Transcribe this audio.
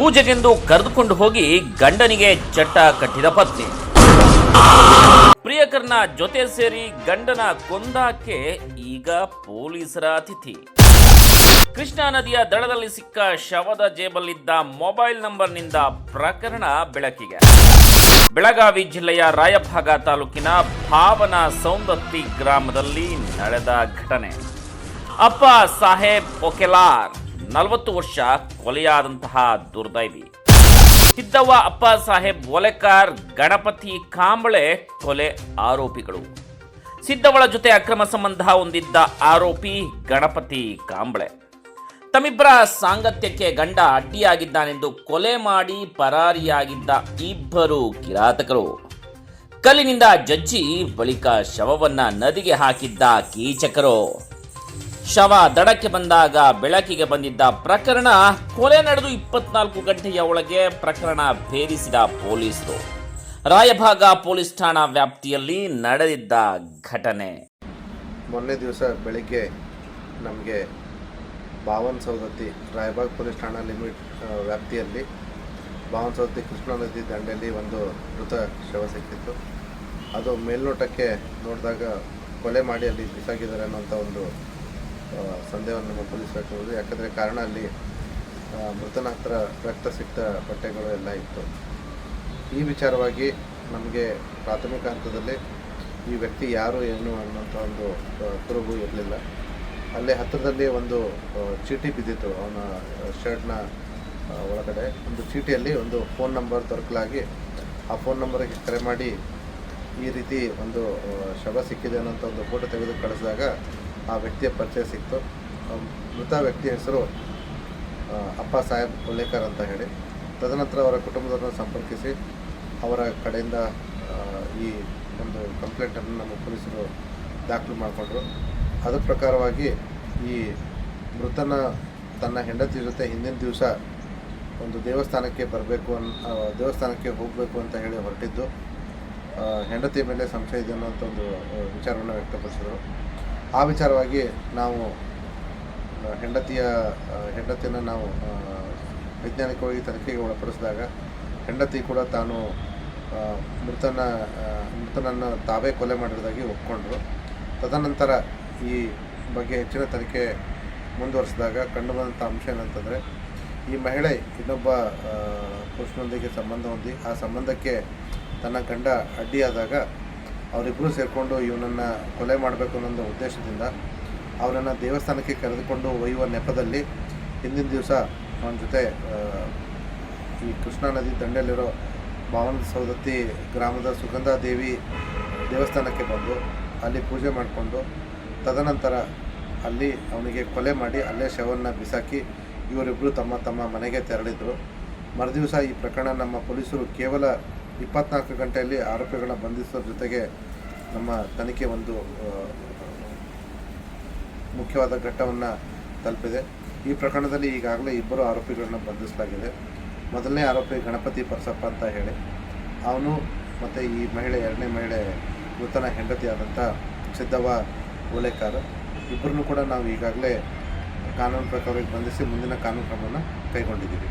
ಪೂಜೆಗೆಂದು ಕರೆದುಕೊಂಡು ಹೋಗಿ ಗಂಡನಿಗೆ ಚಟ್ಟ ಕಟ್ಟಿದ ಪತ್ನಿ. ಪ್ರಿಯಕರ್ನ ಜೊತೆ ಸೇರಿ ಗಂಡನ ಕೊಂದಾಕೆ ಈಗ ಪೊಲೀಸರ ಅತಿಥಿ. ಕೃಷ್ಣಾ ನದಿಯ ದಡದಲ್ಲಿ ಸಿಕ್ಕ ಶವದ ಜೇಬಲ್ಲಿದ್ದ ಮೊಬೈಲ್ ನಂಬರ್ನಿಂದ ಪ್ರಕರಣ ಬೆಳಕಿಗೆ. ಬೆಳಗಾವಿ ಜಿಲ್ಲೆಯ ರಾಯಭಾಗ ತಾಲೂಕಿನ ಭಾವನ ಸೌಂದತ್ತಿ ಗ್ರಾಮದಲ್ಲಿ ನಡೆದ ಘಟನೆ. ಅಪ್ಪ ಸಾಹೇಬ್ ಒಕೆಲಾರ್. ನಲವತ್ತು ವರ್ಷ ಕೊಲೆಯಾದಂತಹ ದುರ್ದೈವಿ. ಸಿದ್ದವ್ವ ಅಪ್ಪ ಸಾಹೇಬ್ ಒಲೆಕಾರ್ ಗಣಪತಿ ಕಾಂಬಳೆ ಕೊಲೆ ಆರೋಪಿಗಳು. ಸಿದ್ದವಳ ಜೊತೆ ಅಕ್ರಮ ಸಂಬಂಧ ಹೊಂದಿದ್ದ ಆರೋಪಿ ಗಣಪತಿ ಕಾಂಬಳೆ. ತಮ್ಮಿಬ್ಬರ ಸಾಂಗತ್ಯಕ್ಕೆ ಗಂಡ ಅಡ್ಡಿಯಾಗಿದ್ದಾನೆಂದು ಕೊಲೆ ಮಾಡಿ ಪರಾರಿಯಾಗಿದ್ದ ಇಬ್ಬರು ಕಿರಾತಕರು. ಕಲ್ಲಿನಿಂದ ಜಜ್ಜಿ ಬಳಿಕ ಶವವನ್ನ ನದಿಗೆ ಹಾಕಿದ್ದ ಕೀಚಕರು. ಶವ ದಡಕ್ಕೆ ಬಂದಾಗ ಬೆಳಕಿಗೆ ಬಂದಿದ್ದ ಪ್ರಕರಣ ಕೊಲೆ ನಡೆದು ಇಪ್ಪತ್ನಾಲ್ಕು ಗಂಟೆಯ ಒಳಗೆ ಪ್ರಕರಣ ಭೇದಿಸಿದ ಪೊಲೀಸರು. ರಾಯಭಾಗ ಪೊಲೀಸ್ ಠಾಣಾ ವ್ಯಾಪ್ತಿಯಲ್ಲಿ ನಡೆದಿದ್ದ ಘಟನೆ. ಮೊನ್ನೆ ದಿವಸ ಬೆಳಿಗ್ಗೆ ನಮಗೆ ಬಾವನ್ ಸೌದತ್ತಿ ರಾಯಬಾಗ್ ಪೊಲೀಸ್ ಠಾಣಾ ಲಿಮಿಟ್ ವ್ಯಾಪ್ತಿಯಲ್ಲಿ ಭಾವನ್ ಸೌದತ್ತಿ ಕೃಷ್ಣಾ ನದಿ ದಂಡೆಯಲ್ಲಿ ಒಂದು ಮೃತ ಶವ ಸಿಕ್ಕಿತ್ತು. ಅದು ಮೇಲ್ನೋಟಕ್ಕೆ ನೋಡಿದಾಗ ಕೊಲೆ ಮಾಡಿ ಅಲ್ಲಿ ಬಿಸಾಕಿದ್ದಾರೆ ಅನ್ನೋಂಥ ಒಂದು ಸಂದೇಹವನ್ನು ನಮ್ಮ ಪೊಲೀಸ್ ಯಾಕಂದರೆ ಕಾರಣ ಅಲ್ಲಿ ಮೃತನ ಹತ್ರ ರಕ್ತ ಸಿಕ್ತ ಬಟ್ಟೆಗಳು ಎಲ್ಲ ಇತ್ತು. ಈ ವಿಚಾರವಾಗಿ ನಮಗೆ ಪ್ರಾಥಮಿಕ ಹಂತದಲ್ಲಿ ಈ ವ್ಯಕ್ತಿ ಯಾರು, ಏನು ಅನ್ನೋಂಥ ಒಂದು ಕುರುಬು ಇರಲಿಲ್ಲ. ಅಲ್ಲೇ ಹತ್ತಿರದಲ್ಲಿ ಒಂದು ಚೀಟಿ ಬಿದ್ದಿತ್ತು ಅವನ ಶರ್ಟ್ನ ಒಳಗಡೆ. ಒಂದು ಚೀಟಿಯಲ್ಲಿ ಒಂದು ಫೋನ್ ನಂಬರ್ ದೊರಕಲಾಗಿ ಆ ಫೋನ್ ನಂಬರಿಗೆ ಕರೆ ಮಾಡಿ ಈ ರೀತಿ ಒಂದು ಶವ ಸಿಕ್ಕಿದೆ ಅನ್ನೋಂಥ ಒಂದು ಫೋಟೋ ತೆಗೆದು ಕಳಿಸಿದಾಗ ಆ ವ್ಯಕ್ತಿಯ ಪರಿಚಯ ಸಿಕ್ತು. ಮೃತ ವ್ಯಕ್ತಿಯ ಹೆಸರು ಅಪ್ಪ ಸಾಹೇಬ್ ಕೊಲೇಕರ್ ಅಂತ ಹೇಳಿ. ತದನಂತರ ಅವರ ಕುಟುಂಬದವರನ್ನು ಸಂಪರ್ಕಿಸಿ, ಅವರ ಕಡೆಯಿಂದ ಈ ಒಂದು ಕಂಪ್ಲೇಂಟನ್ನು ನಮ್ಮ ಪೊಲೀಸರು ದಾಖಲು ಮಾಡಿಕೊಂಡ್ರು. ಅದರ ಪ್ರಕಾರವಾಗಿ ಈ ಮೃತನ ತನ್ನ ಹೆಂಡತಿ ಜೊತೆ ಹಿಂದಿನ ದಿವಸ ಒಂದು ದೇವಸ್ಥಾನಕ್ಕೆ ಬರಬೇಕು ಅನ್ ದೇವಸ್ಥಾನಕ್ಕೆ ಹೋಗಬೇಕು ಅಂತ ಹೇಳಿ ಹೊರಟಿದ್ದು. ಹೆಂಡತಿ ಮೇಲೆ ಸಂಶಯ ಇದೆ ಅನ್ನೋಂಥ ಒಂದು ವಿಚಾರವನ್ನು ವ್ಯಕ್ತಪಡಿಸಿದರು. ಆ ವಿಚಾರವಾಗಿ ನಾವು ಹೆಂಡತಿಯ ಹೆಂಡತಿಯನ್ನು ನಾವು ವೈಜ್ಞಾನಿಕವಾಗಿ ತನಿಖೆಗೆ ಒಳಪಡಿಸಿದಾಗ ಹೆಂಡತಿ ಕೂಡ ತಾನು ಮೃತನ ಮೃತನನ್ನು ತಾವೇ ಕೊಲೆ ಮಾಡಿರೋದಾಗಿ ಒಪ್ಕೊಂಡ್ರು. ತದನಂತರ ಈ ಬಗ್ಗೆ ಹೆಚ್ಚಿನ ತನಿಖೆ ಮುಂದುವರಿಸಿದಾಗ ಕಂಡುಬಂದಂಥ ಅಂಶ ಏನಂತಂದರೆ, ಈ ಮಹಿಳೆ ಇನ್ನೊಬ್ಬ ಪುರುಷನೊಂದಿಗೆ ಸಂಬಂಧ ಹೊಂದಿ, ಆ ಸಂಬಂಧಕ್ಕೆ ತನ್ನ ಗಂಡ ಅಡ್ಡಿಯಾದಾಗ ಅವರಿಬ್ಬರು ಸೇರಿಕೊಂಡು ಇವನನ್ನು ಕೊಲೆ ಮಾಡಬೇಕು ಅನ್ನೋ ಉದ್ದೇಶದಿಂದ ಅವರನ್ನು ದೇವಸ್ಥಾನಕ್ಕೆ ಕರೆದುಕೊಂಡು ಒಯ್ಯುವ ನೆಪದಲ್ಲಿ ಹಿಂದಿನ ದಿವಸ ಅವನ ಜೊತೆ ಈ ಕೃಷ್ಣಾ ನದಿ ದಂಡೆಯಲ್ಲಿರೋ ಭಾವನ ಸೌದತ್ತಿ ಗ್ರಾಮದ ಸುಗಂಧಾ ದೇವಿ ದೇವಸ್ಥಾನಕ್ಕೆ ಬಂದು ಅಲ್ಲಿ ಪೂಜೆ ಮಾಡಿಕೊಂಡು ತದನಂತರ ಅಲ್ಲಿ ಅವನಿಗೆ ಕೊಲೆ ಮಾಡಿ ಅಲ್ಲೇ ಶವನ್ನ ಬಿಸಾಕಿ ಇವರಿಬ್ಬರು ತಮ್ಮ ತಮ್ಮ ಮನೆಗೆ ತೆರಳಿದರು. ಮರುದಿವಸ ಈ ಪ್ರಕರಣ ನಮ್ಮ ಪೊಲೀಸರು ಕೇವಲ ಇಪ್ಪತ್ನಾಲ್ಕು ಗಂಟೆಯಲ್ಲಿ ಆರೋಪಿಗಳನ್ನ ಬಂಧಿಸೋದ್ರ ಜೊತೆಗೆ ನಮ್ಮ ತನಿಖೆ ಒಂದು ಮುಖ್ಯವಾದ ಘಟ್ಟವನ್ನು ತಲುಪಿದೆ. ಈ ಪ್ರಕರಣದಲ್ಲಿ ಈಗಾಗಲೇ ಇಬ್ಬರು ಆರೋಪಿಗಳನ್ನು ಬಂಧಿಸಲಾಗಿದೆ. ಮೊದಲನೇ ಆರೋಪಿ ಗಣಪತಿ ಪರಸಪ್ಪ ಅಂತ ಹೇಳಿ. ಅವನು ಮತ್ತು ಈ ಮಹಿಳೆ, ಎರಡನೇ ಮಹಿಳೆ ನೂತನ ಹೆಂಡತಿಯಾದಂಥ ಸಿದ್ದವ್ವ ಓಲೇಕಾರ. ಇಬ್ಬರನ್ನು ಕೂಡ ನಾವು ಈಗಾಗಲೇ ಕಾನೂನು ಪ್ರಕಾರವಾಗಿ ಬಂಧಿಸಿ ಮುಂದಿನ ಕಾನೂನು ಕ್ರಮವನ್ನು ಕೈಗೊಂಡಿದ್ದೀವಿ.